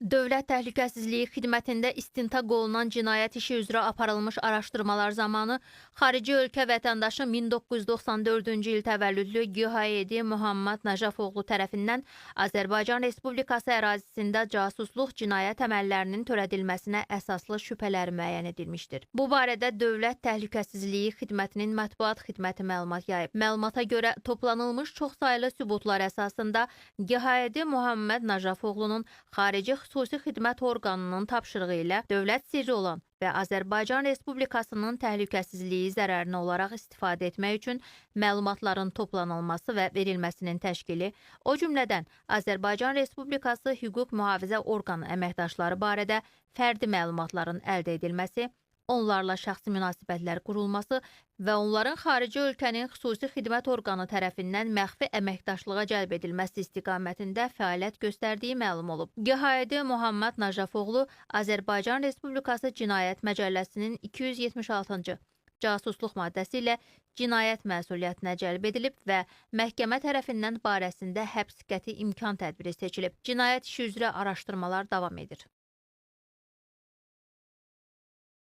Dövlət Təhlükəsizliyi Xidmətində istintaq olunan cinayət işi üzrə aparılmış araşdırmalar zamanı xarici ölkə vətəndaşı 1994-cü il təvəllüdlü Gühayedi Muhammad Najafoğlu tərəfindən Azərbaycan Respublikası ərazisində casusluq cinayət əməllərinin törədilməsinə əsaslı şübhələri müəyyən edilmişdir. Bu barədə Dövlət Təhlükəsizliyi Xidmətinin mətbuat xidməti məlumat yayıb. Məlumata görə toplanılmış çoxsaylı sübutlar əsasında Gühayedi Muhammed Najafoğlunun xarici xüsusi xidmət orqanının tapşırığı ilə dövlət sirri olan və Azərbaycan Respublikasının təhlükəsizliyi zərərinə olaraq istifadə etmək üçün məlumatların toplanılması və verilməsinin təşkili, o cümlədən Azərbaycan Respublikası hüquq mühafizə orqanı əməkdaşları barədə fərdi məlumatların əldə edilməsi, onlarla şəxsi münasibətlər qurulması və onların xarici ölkənin xüsusi xidmət orqanı tərəfindən məxfi əməkdaşlığa cəlb edilməsi istiqamətində fəaliyyət göstərdiyi məlum olub. Gəhayedi Muhammad Najafoğlu Azərbaycan Respublikası Cinayət Məcəlləsinin 276-cı casusluq maddəsi ilə cinayət məsuliyyətinə cəlb edilib və məhkəmə tərəfindən barəsində həbs qəti imkan tədbiri seçilib. Cinayət işi üzrə araşdırmalar davam edir.